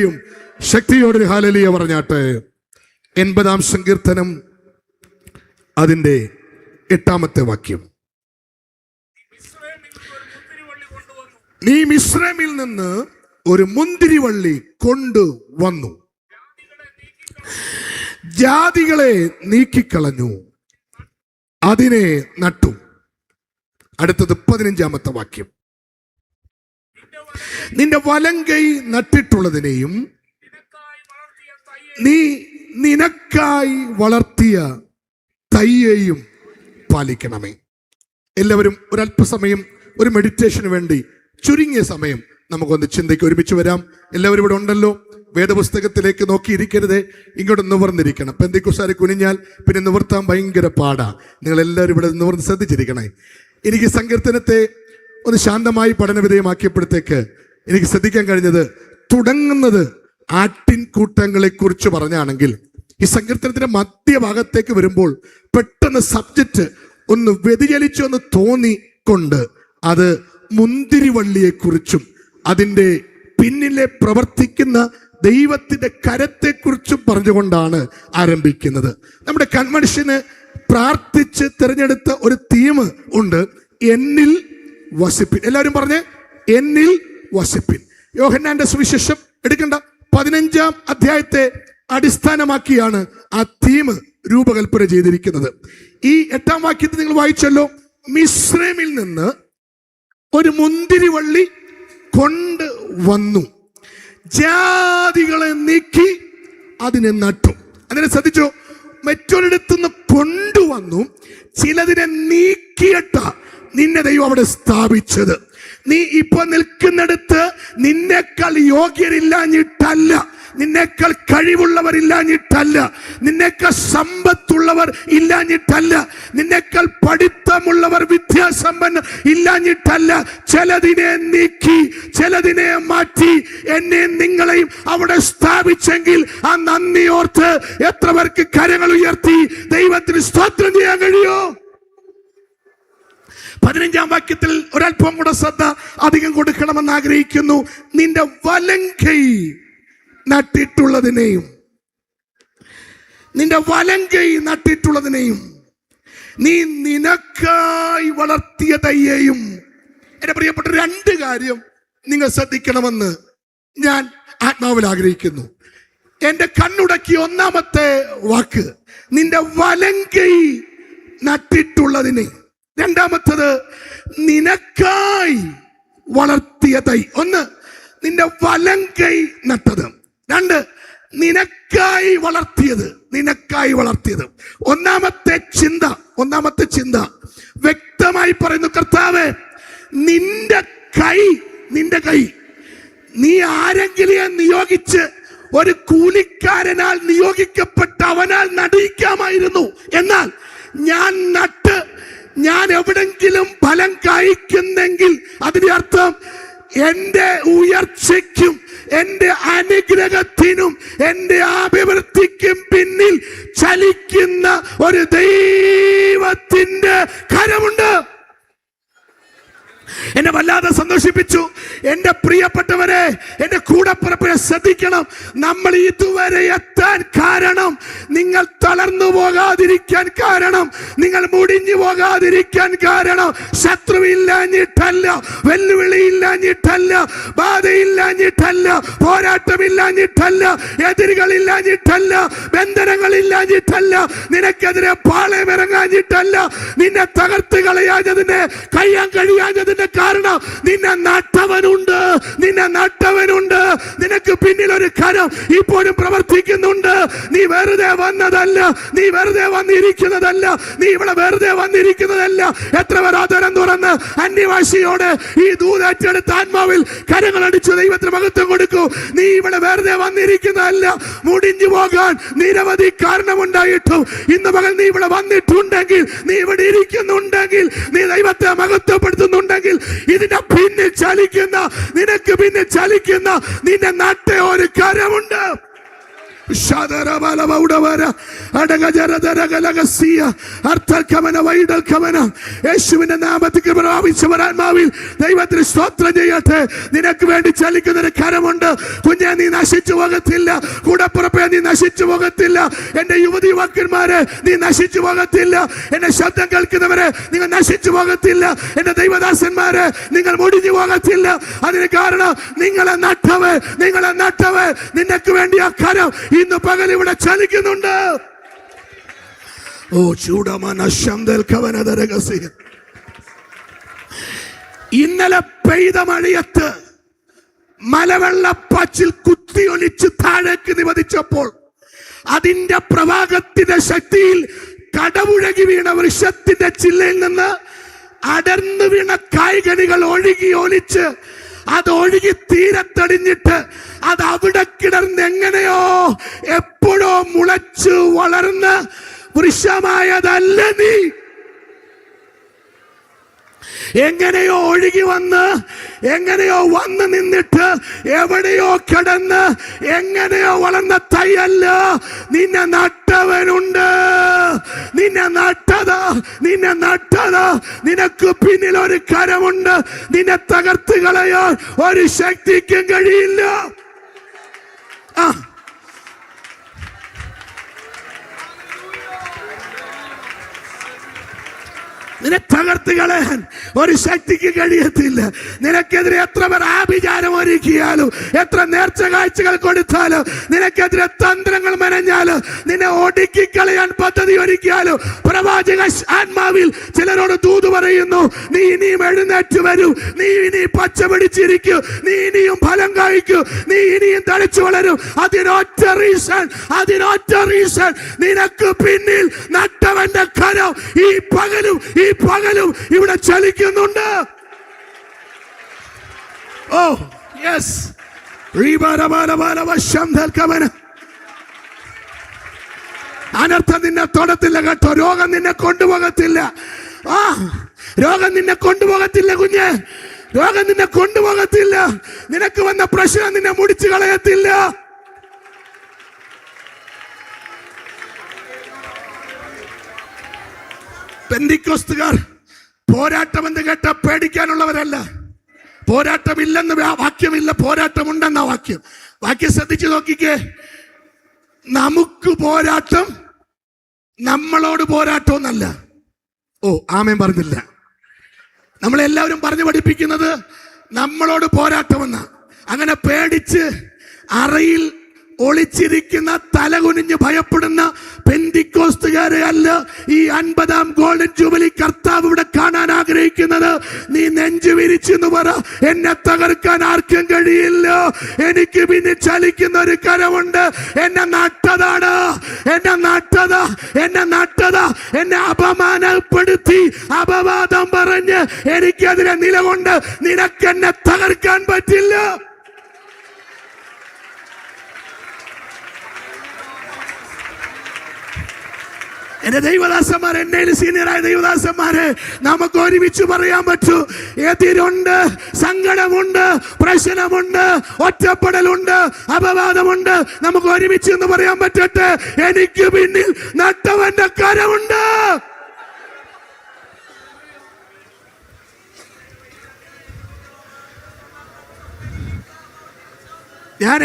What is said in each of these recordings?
യും ശക്തിയോടൊരു ഹാലലിയ പറഞ്ഞാട്ടെ. എൺപതാം സങ്കീർത്തനം അതിന്റെ എട്ടാമത്തെ വാക്യം. നീ മിശ്രമിൽ നിന്ന് ഒരു മുന്തിരിവള്ളി കൊണ്ടുവന്നു ജാതികളെ നീക്കിക്കളഞ്ഞു. അതിനെ നട്ടു. അടുത്തത് പതിനഞ്ചാമത്തെ വാക്യം. നിന്റെ വലം വലങ്കൈ നട്ടിട്ടുള്ളതിനെയും നീ നിനക്കായി വളർത്തിയ തയ്യെയും പാലിക്കണമേ. എല്ലാവരും ഒരല്പസമയം ഒരു മെഡിറ്റേഷന് വേണ്ടി ചുരുങ്ങിയ സമയം നമുക്കൊന്ന് ചിന്തയ്ക്ക് ഒരുമിച്ച് വരാം. എല്ലാവരും ഇവിടെ ഉണ്ടല്ലോ? വേദപുസ്തകത്തിലേക്ക് നോക്കിയിരിക്കരുതേ. ഇങ്ങോട്ട് നിവർന്നിരിക്കണം. പെന്തിക്കുസാരി കുനിഞ്ഞാൽ പിന്നെ നിവർത്താൻ ഭയങ്കര പാടാ. നിങ്ങൾ എല്ലാവരും ഇവിടെ നിവർന്ന് ശ്രദ്ധിച്ചിരിക്കണേ. എനിക്ക് സങ്കീർത്തനത്തെ ഒന്ന് ശാന്തമായി പഠനവിധേയമാക്കിയപ്പോഴത്തേക്ക് എനിക്ക് ശ്രദ്ധിക്കാൻ കഴിഞ്ഞത് തുടങ്ങുന്നത് ആട്ടിൻകൂട്ടങ്ങളെ കുറിച്ച് പറഞ്ഞാണെങ്കിൽ ഈ സങ്കീർത്തനത്തിന്റെ മധ്യഭാഗത്തേക്ക് വരുമ്പോൾ പെട്ടെന്ന് സബ്ജക്റ്റ് ഒന്ന് വ്യതിചലിച്ചു എന്ന് തോന്നിക്കൊണ്ട് അത് മുന്തിരിവള്ളിയെക്കുറിച്ചും അതിന്റെ പിന്നിലെ പ്രവർത്തിക്കുന്ന ദൈവത്തിന്റെ കരത്തെക്കുറിച്ചും പറഞ്ഞുകൊണ്ടാണ് ആരംഭിക്കുന്നത്. നമ്മുടെ കൺവെൻഷന് പ്രാർത്ഥിച്ച് തിരഞ്ഞെടുത്ത ഒരു തീം ഉണ്ട്. എന്നിൽ വസിപ്പിൻ. എല്ലാവരും പറഞ്ഞേ എന്നിൽ വസിപ്പിൻ. യോഹന്നാന്റെ സുവിശേഷം എടുക്കണ്ട. പതിനഞ്ചാം അധ്യായത്തെ അടിസ്ഥാനമാക്കിയാണ് ആ തീം രൂപകൽപ്പന ചെയ്തിരിക്കുന്നത്. ഈ എട്ടാം വാക്യത്തിൽ നിങ്ങൾ വായിച്ചല്ലോ മിശ്രമിൽ നിന്ന് ഒരു മുന്തിരിവള്ളി കൊണ്ട് വന്നു. ജാതികളെ നീക്കി അതിനെ നട്ടു. അതിനെ ശ്രദ്ധിച്ചോ മറ്റൊരിടത്തുനിന്ന് കൊണ്ടുവന്നു ചിലതിനെ നീക്കിയിട്ട നിന്നെ ദൈവം അവിടെ സ്ഥാപിച്ചത്. നീ ഇപ്പൊ നിൽക്കുന്നിടത്ത് നിന്നേക്കാൾ യോഗ്യരില്ലാഞ്ഞിട്ടല്ല. നിന്നേക്കാൾ കഴിവുള്ളവർ ഇല്ലാഞ്ഞിട്ടല്ല നിന്നേക്കാൾ സമ്പത്തുള്ളവർ ഇല്ലാഞ്ഞിട്ടല്ല. നിന്നേക്കാൾ പഠിത്തമുള്ളവർ വിദ്യാസമ്പന്ന ഇല്ലാഞ്ഞിട്ടല്ല. ചിലതിനെ നീക്കി ചിലതിനെ മാറ്റി. എന്നെ നിങ്ങളെയും അവിടെ സ്ഥാപിച്ചെങ്കിൽ ആ നന്ദി ഓർത്ത് എത്ര പേർക്ക് കരങ്ങൾ ഉയർത്തി ദൈവത്തിന് സ്തോത്രം ചെയ്യാൻ കഴിയോ? പതിനഞ്ചാം വാക്യത്തിൽ ഒരല്പം കൂടെ ശ്രദ്ധ അധികം കൊടുക്കണമെന്ന് ആഗ്രഹിക്കുന്നു. നിന്റെ വലങ്കൈ നട്ടിട്ടുള്ളതിനെയും നിന്റെ വലങ്കൈ നട്ടിട്ടുള്ളതിനെയും നീ നിനക്കായി വളർത്തിയ തയ്യേയും എന്റെ പ്രിയപ്പെട്ട രണ്ട് കാര്യം നിങ്ങൾ ശ്രദ്ധിക്കണമെന്ന് ഞാൻ ആത്മാവിൽ ആഗ്രഹിക്കുന്നു. എന്റെ കണ്ണുടക്കി ഒന്നാമത്തെ വാക്ക് നിന്റെ വലങ്കൈ നട്ടിട്ടുള്ളതിനെ രണ്ടാമത്തത് നിനക്കായി വളർത്തിയ തൈ ഒന്ന് നിന്റെ വലം കൈ നട്ടത്. രണ്ട് നിനക്കായി വളർത്തിയത്. നിനക്കായി വളർത്തിയത്. ഒന്നാമത്തെ ചിന്ത ഒന്നാമത്തെ ചിന്ത. വ്യക്തമായി പറയുന്നു കർത്താവ് നിന്റെ കൈ നിന്റെ കൈ. നീ ആരെങ്കിലും നിയോഗിച്ച് ഒരു കൂലിക്കാരനാൽ നിയോഗിക്കപ്പെട്ട അവനാൽ നടിക്കാമായിരുന്നു എന്നാൽ ഞാൻ നട്ട് ഞാൻ എവിടെങ്കിലും ഫലം കായ്ക്കുന്നെങ്കിൽ അതിന്റെ അർത്ഥം എന്റെ ഉയർച്ചയ്ക്കും എന്റെ അനുഗ്രഹത്തിനും എന്റെ അഭിവൃദ്ധിക്കും പിന്നിൽ ചലിക്കുന്ന ഒരു ദൈവത്തിന്റെ കരമുണ്ട്. എന്നെ വല്ലാതെ സന്തോഷിപ്പിച്ചു. എന്റെ പ്രിയപ്പെട്ടവരെ എന്റെ കൂടപ്പുറപ്പിനെ ശ്രദ്ധിക്കണം. നമ്മൾ ഇതുവരെ എത്താൻ കാരണം നിങ്ങൾ തളർന്നു പോകാതിരിക്കാൻ കാരണം നിങ്ങൾ മുടിഞ്ഞു പോകാതിരിക്കാൻ കാരണം ശത്രുവില്ലാഞ്ഞിട്ടല്ല വെല്ലുവിളിയില്ലാഞ്ഞിട്ടല്ല ബാധയില്ലാഞ്ഞിട്ടല്ല പോരാട്ടമില്ലാഞ്ഞിട്ടല്ല എതിരുകളില്ലാഞ്ഞിട്ടല്ല ബന്ധനങ്ങളില്ലാഞ്ഞിട്ടല്ല നിനക്കെതിരെ പാളയമിറങ്ങാഞ്ഞിട്ടല്ല നിന്നെ തകർത്ത് കളയാഞ്ഞതിന് കഴിയാൻ കഴിയാഞ്ഞതിന്റെ കാരണം നിന്നെ നട്ടവനുണ്ട്. നിന്നെ നട്ടവനുണ്ട്. നിനക്ക് പിന്നിൽ ഒരു കരം ഇപ്പോഴും പ്രവർത്തിക്കുന്നുണ്ട്. നീ വെറുതെ വന്നതല്ല. നീ വെറുതെ വന്നിരിക്കുന്നതല്ല. നീ ഇവിടെ വെറുതെ വന്നിരിക്കുന്നതല്ല. എത്ര ആദരം തുറന്ന് അന്യവാസിയോട് ഈ ദൂതേറ്റെടുത്ത ആത്മാവിൽ കരങ്ങൾ അടിച്ചു ദൈവത്തിന് മഹത്വം കൊടുക്കൂ. നീ ഇവിടെ വെറുതെ വന്നിരിക്കുന്നതല്ല. മുടിഞ്ഞു പോകാൻ നിരവധി കാരണമുണ്ടായിട്ടും ഇന്ന് മകൾ നീ ഇവിടെ വന്നിട്ടുണ്ടെങ്കിൽ നീ ഇവിടെ ഇരിക്കുന്നുണ്ടെങ്കിൽ നീ ദൈവത്തെ മഹത്വപ്പെടുത്തുന്നുണ്ടെങ്കിൽ ഇതിന്റെ പിന്നിൽ ചലിക്കുന്ന നിനക്ക് പിന്നിൽ ചലിക്കുന്ന നിന്റെ നട്ട ഒരു കരമുണ്ട്. യേശുവിന്റെ നാമത്തിൽ പ്രാപിച്ചവരാത്മാവിൽ ദൈവത്തിന് സ്തോത്രം ചെയ്യട്ടെ. നിനക്ക് വേണ്ടി ചലിക്കുന്ന ഒരു കരമുണ്ട്. കുഞ്ഞെ നീ നശിച്ചു പോകത്തില്ല. കൂടപ്പുറപ്പെ നീ നശിച്ചു പോകത്തില്ല. എന്റെ യുവതി യുവാക്കന്മാരെ നീ നശിച്ചു പോകത്തില്ല. എന്റെ ശബ്ദം കേൾക്കുന്നവരെ നിങ്ങൾ നശിച്ചു പോകത്തില്ല. എന്റെ ദൈവദാസന്മാരെ നിങ്ങൾ മുടിഞ്ഞു പോകത്തില്ല. അതിന് കാരണം നിങ്ങളെ നട്ടവ് നിങ്ങളെ നട്ടവ് നിനക്ക് വേണ്ടി ആ കരം ഇന്ന് പകൽ ഇവിടെ ചലിക്കുന്നുണ്ട് ഓ ചൂടമന കവനതരകസിയ ഇന്നലെ പെയ്ത മഴയത്ത് മലവെള്ളപ്പാച്ചിൽ കുത്തിയൊലിച്ച് താഴേക്ക് നിവദിച്ചപ്പോൾ അതിന്റെ പ്രവാഹത്തിന്റെ ശക്തിയിൽ കടമുഴകി വീണ വൃക്ഷത്തിന്റെ ചില്ലയിൽ നിന്ന് അടർന്നു വീണ കായ്കനികൾ ഒഴുകി ഒലിച്ച് അത് ഒഴുകി തീരത്തടിഞ്ഞിട്ട് അത് അവിടെ കിടന്ന് എങ്ങനെയോ എപ്പോഴോ മുളച്ചു വളർന്ന് വൃക്ഷമായതല്ല നീ? എങ്ങനെയോ ഒഴുകി വന്ന് എങ്ങനെയോ വന്ന് നിന്നിട്ട് എവിടെയോ കിടന്ന് എങ്ങനെയോ വളർന്ന തയ്യല്ല നിന്നെ നട്ടവനുണ്ട്. നിന്നെ നട്ടതാ നിന്നെ നട്ടതാ. നിനക്ക് പിന്നിൽ ഒരു കരമുണ്ട്. നിന്നെ തകർത്ത് കളയാൻ ഒരു ശക്തിക്കും കഴിയില്ല. ആ നിന്നെ തകർത്ത് കളയാൻ ഒരു ശക്തിക്ക് കഴിയത്തില്ല. നിനക്കെതിരെ എത്ര പേർ ആഭിചാരം ഒരുക്കിയാലും എത്ര നേർച്ച കാഴ്ചകൾ കൊടുത്താലും നിനക്കെതിരെ തന്ത്രങ്ങൾ മെനഞ്ഞാലും നിന്നെ ഒടുക്കി കളയാൻ പദ്ധതി ഒരുക്കിയാലും പ്രവാചക ആത്മാവിൽ ചിലരോട് തൂത് പറയുന്നു നീ ഇനിയും എഴുന്നേറ്റ് വരൂ. നീ ഇനി പച്ച പിടിച്ചിരിക്കൂ. നീ ഇനിയും ഫലം കായ്ക്കൂ. നീ ഇനിയും തളിച്ചു വളരും. അതിനൊറ്റ റീസൺ അതിനൊറ്റ റീസൺ നിനക്ക് പിന്നിൽ നട്ടവന്റെ കരം ഈ പകലും ഈ പകലും ഇവിടെ ചലിക്കുന്നുണ്ട്. ഓ യെസ് അനർത്ഥം നിന്നെ തൊടത്തില്ല കേട്ടോ രോഗം നിന്നെ കൊണ്ടുപോകത്തില്ല ആ രോഗം നിന്നെ കൊണ്ടുപോകത്തില്ല കുഞ്ഞ് രോഗം നിന്നെ കൊണ്ടുപോകത്തില്ല നിനക്ക് വന്ന പ്രശ്നം നിന്നെ മുടിച്ചു കളയത്തില്ല പെന്തിക്കോസ്തുകാർ പോരാട്ടമെന്ന് കേട്ട പേടിക്കാനുള്ളവരല്ല. പോരാട്ടമില്ലെന്ന് വാക്യമില്ല പോരാട്ടമുണ്ടെന്ന വാക്യം. വാക്യം ശ്രദ്ധിച്ചു നോക്കിക്കേ. നമുക്ക് പോരാട്ടം നമ്മളോട് പോരാട്ടം എന്നല്ല ഓ ആമേൻ പറഞ്ഞില്ല. നമ്മളെല്ലാവരും പറഞ്ഞു പഠിപ്പിക്കുന്നത് നമ്മളോട് പോരാട്ടമെന്ന. അങ്ങനെ പേടിച്ച് അറയിൽ ഒളിച്ചിരിക്കുന്ന തലകുനിഞ്ഞ് ഭയപ്പെടുന്ന പെന്തിക്കോസ്തുകാരെ അല്ല ഈ അൻപതാം ഗോൾഡൻ ജൂബിലി കർത്താവ് ഇവിടെ കാണാൻ ആഗ്രഹിക്കുന്നത്. നീ നെഞ്ചു വിരിച്ചെന്ന് പറ. എന്നെ തകർക്കാൻ ആർക്കും കഴിയില്ല. എനിക്ക് പിന്നെ ചലിക്കുന്ന ഒരു കരമുണ്ട്. എന്നെ നട്ടതാണ്. എന്നെ നട്ടതാ. എന്നെ നട്ടതാ. എന്നെ അപമാനപ്പെടുത്തി അപവാദം പറഞ്ഞ് എനിക്കതിനെ നിലകൊണ്ട് നിനക്കെന്നെ തകർക്കാൻ പറ്റില്ല. എന്റെ ദൈവദാസന്മാർ എന്നെ സീനിയറായ ദൈവദാസന്മാരെ നമുക്ക് ഒരുമിച്ച് പറയാൻ പറ്റൂ. എതിരുണ്ട് സങ്കടമുണ്ട് പ്രശ്നമുണ്ട് ഒറ്റപ്പെടലുണ്ട് അപവാദമുണ്ട്. നമുക്ക് ഒരുമിച്ച് എന്ന് പറയാൻ പറ്റട്ടെ? എനിക്ക് പിന്നിൽ നട്ടവന്റെ കരമുണ്ട്. ഞാൻ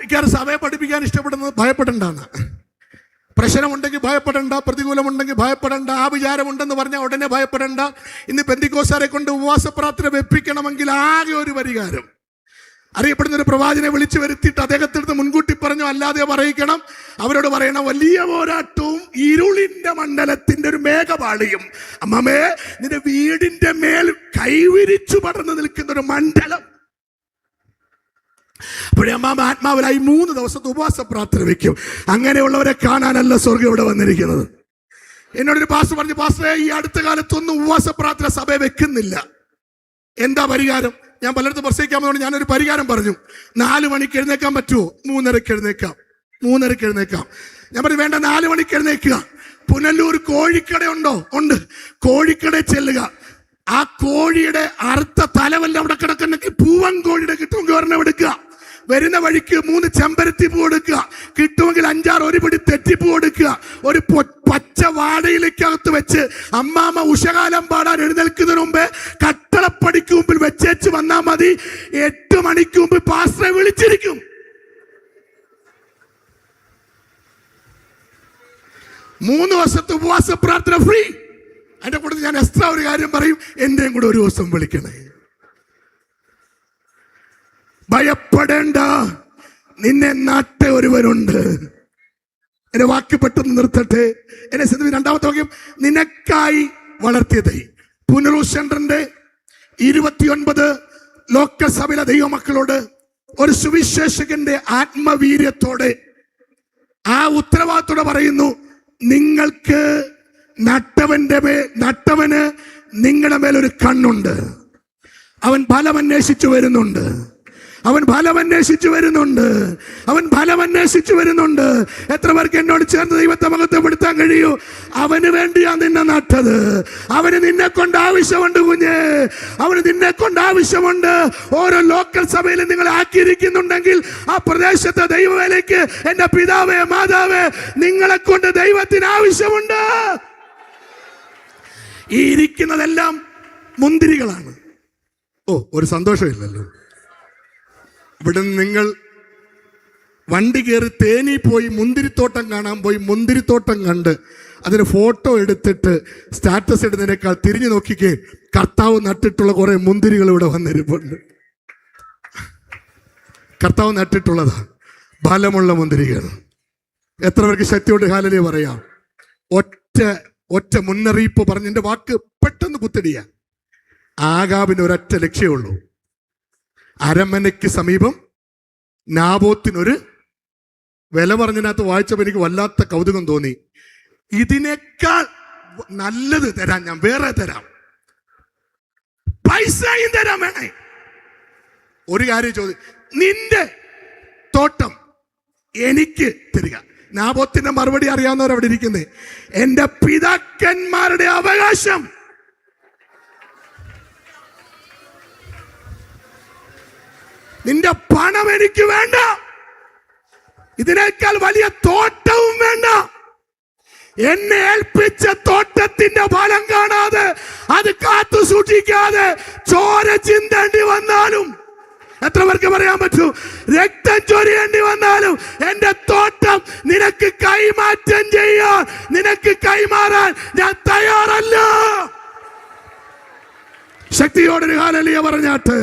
മിക്കവാറും സഭയെ പഠിപ്പിക്കാൻ ഇഷ്ടപ്പെടുന്നത് ഭയപ്പെടണ്ടെന്ന് പ്രശ്നമുണ്ടെങ്കിൽ ഭയപ്പെടണ്ട പ്രതികൂലമുണ്ടെങ്കിൽ ഭയപ്പെടണ്ട ആ വിചാരമുണ്ടെന്ന് പറഞ്ഞാൽ ഉടനെ ഭയപ്പെടണ്ട. ഇന്ന് പെന്തിക്കോസാരെ കൊണ്ട് ഉപവാസ പ്രാർത്ഥന വെപ്പിക്കണമെങ്കിൽ ആകെ ഒരു പരിഹാരം. അറിയപ്പെടുന്ന ഒരു പ്രവാചനെ വിളിച്ചു വരുത്തിയിട്ട് അദ്ദേഹത്തിനടുത്ത് മുൻകൂട്ടി പറഞ്ഞു അല്ലാതെ പറയിക്കണം. അവരോട് പറയണം വലിയ പോരാട്ടവും ഇരുളിന്റെ മണ്ഡലത്തിന്റെ ഒരു മേഘപാളിയും. അമ്മമേ നിന്റെ വീടിന്റെ മേൽ കൈവിരിച്ചു പടർന്നു നിൽക്കുന്ന ഒരു മണ്ഡലം അപ്പോഴേ അമ്മാമ ആത്മാവിലായി മൂന്ന് ദിവസത്തെ ഉപവാസ പ്രാർത്ഥന വെക്കും അങ്ങനെയുള്ളവരെ കാണാനല്ല സ്വർഗം ഇവിടെ വന്നിരിക്കുന്നത്. എന്നോടൊരു പാസ് പറഞ്ഞു പാസ്റ്റേ ഈ അടുത്ത കാലത്തൊന്നും ഉപവാസ പ്രാർത്ഥന സഭ വെക്കുന്നില്ല. എന്താ പരിഹാരം? ഞാൻ പലയിടത്തും പ്രസംഗിക്കാമെന്നോട് ഞാനൊരു പരിഹാരം പറഞ്ഞു. നാല് മണിക്ക് എഴുന്നേക്കാൻ പറ്റുമോ? മൂന്നരക്ക് എഴുന്നേക്കാം. മൂന്നരക്ക് എഴുന്നേക്കാം. ഞാൻ പറഞ്ഞു വേണ്ട നാല് മണിക്ക് എഴുന്നേക്കുക. പുനല്ലൂർ കോഴിക്കട ഉണ്ടോ? ഉണ്ട്. കോഴിക്കട ചെല്ലുക. ആ കോഴിയുടെ അറുത്ത തലവല്ല അവിടെ കിടക്കുന്നെങ്കിൽ പൂവൻ കോഴിയുടെ കിട്ടുമെങ്കിൽ ഒരെണ്ണം എടുക്കുക. വരുന്ന വഴിക്ക് മൂന്ന് ചെമ്പരത്തി പൂ എടുക്കുക. കിട്ടുമെങ്കിൽ അഞ്ചാറ് ഒരു പിടി തെറ്റിപ്പൂ എടുക്കുക. ഒരു പച്ച വാടയിലേക്കകത്ത് വെച്ച് അമ്മാമ്മ ഉഷകാലം പാടാൻ എഴുന്നേൽക്കുന്നതിന് മുമ്പ് കട്ടളപ്പടിക്ക് മുമ്പിൽ വെച്ചേച്ച് വന്നാൽ മതി. എട്ട് മണിക്ക് മുമ്പ് പാസ്റ്ററെ വിളിച്ചിരിക്കും. മൂന്ന് വർഷത്തെ ഉപവാസ പ്രാർത്ഥന ഫ്രീ. അതിന്റെ കൂടെ ഞാൻ എക്സ്ട്രാ ഒരു കാര്യം പറയും. എന്റെയും കൂടെ ഒരു ദിവസം വിളിക്കണേ. ഭയപ്പെടേണ്ട. നിന്നെ നാട്ട ഒരുവനുണ്ട് എന്നെ വാക്ക് പെട്ടെന്ന് നിർത്തട്ടെ. എന്നെ സിന്ധു രണ്ടാമത്തെ വാക്യം നിനക്കായി വളർത്തിയത്. പുനറു ചന്ദ്രന്റെ ഇരുപത്തിയൊൻപത് ലോകസഭയിലെ ദൈവമക്കളോട് ഒരു സുവിശേഷകന്റെ ആത്മവീര്യത്തോടെ ആ ഉത്തരവാദിത്തോടെ പറയുന്നു നിങ്ങൾക്ക് നട്ടവന്റെ മേ നട്ടവന് നിങ്ങളുടെ മേലൊരു കണ്ണുണ്ട്. അവൻ ഫലം അന്വേഷിച്ചു വരുന്നുണ്ട്. അവൻ ഫലം അന്വേഷിച്ചു വരുന്നുണ്ട്. അവൻ ഫലം അന്വേഷിച്ചു വരുന്നുണ്ട്. എത്ര പേർക്ക് എന്നോട് ചേർന്ന് ദൈവത്തെ മഹത്വപ്പെടുത്താൻ കഴിയൂ? അവന് വേണ്ടിയാ നിന്നെ നട്ടത്. അവന് നിന്നെ കൊണ്ട് ആവശ്യമുണ്ട് കുഞ്ഞ്. അവന് നിന്നെ കൊണ്ട് ആവശ്യമുണ്ട്. ഓരോ ലോക്കൽ സഭയിലും നിങ്ങൾ ആക്കിയിരിക്കുന്നുണ്ടെങ്കിൽ ആ പ്രദേശത്തെ ദൈവവേലയ്ക്ക് എന്റെ പിതാവേ മാതാവേ നിങ്ങളെ കൊണ്ട് ദൈവത്തിന് ആവശ്യമുണ്ട്. ഈ ഇരിക്കുന്നതെല്ലാം മുന്തിരികളാണ്. ഓ ഒരു സന്തോഷമില്ലല്ലോ. ഇവിടെ നിങ്ങൾ വണ്ടി കയറി തേനി പോയി മുന്തിരിത്തോട്ടം കാണാൻ പോയി മുന്തിരിത്തോട്ടം കണ്ട് അതിന് ഫോട്ടോ എടുത്തിട്ട് സ്റ്റാറ്റസ് ഇടുന്നതിനേക്കാൾ തിരിഞ്ഞു നോക്കിക്കേ കർത്താവ് നട്ടിട്ടുള്ള കുറേ മുന്തിരികൾ ഇവിടെ വന്നിരിപ്പുണ്ട്. കർത്താവ് നട്ടിട്ടുള്ളതാണ് ബലമുള്ള മുന്തിരികൾ. എത്ര പേർക്ക് ശക്തിയോട് ഹാലലി പറയാം. ഒറ്റ ഒറ്റ മുന്നറിയിപ്പ് പറഞ്ഞ എന്റെ വാക്ക് പെട്ടെന്ന് കുത്തടിയ. ആകാവിന് ഒരൊറ്റ ലക്ഷ്യമുള്ളൂ അരമനയ്ക്ക് സമീപം നാബോത്തിനൊരു വില പറഞ്ഞതിനകത്ത് വായിച്ചപ്പോൾ എനിക്ക് വല്ലാത്ത കൗതുകം തോന്നി. ഇതിനേക്കാൾ നല്ലത് തരാം ഞാൻ വേറെ തരാം. പൈസയും തരാൻ വേണേ. ഒരു കാര്യം ചോദി നിന്റെ തോട്ടം എനിക്ക് തരിക. നാബോത്തിന്റെ മറുപടി അറിയാവുന്നവർ അവിടെ ഇരിക്കുന്നേ. എന്റെ പിതാക്കന്മാരുടെ അവകാശം നിന്റെ പണം എനിക്ക് വേണ്ട. ഇതിനേക്കാൾ വലിയ തോട്ടവും വേണ്ട. എന്നെ ഏൽപ്പിച്ച തോട്ടത്തിന്റെ ഫലം കാണാതെ അത് കാത്തു സൂക്ഷിക്കാതെ ചോര ചിന്തേണ്ടി വന്നാലും എത്ര പേർക്ക് പറയാൻ പറ്റൂ? രക്തം ചൊരിയേണ്ടി വന്നാലും എന്റെ തോട്ടം നിനക്ക് കൈമാറ്റം ചെയ്യാൻ നിനക്ക് കൈമാറാൻ ഞാൻ തയ്യാറല്ല. ശക്തിയോടൊരു കാലലിയ പറഞ്ഞാട്ട്.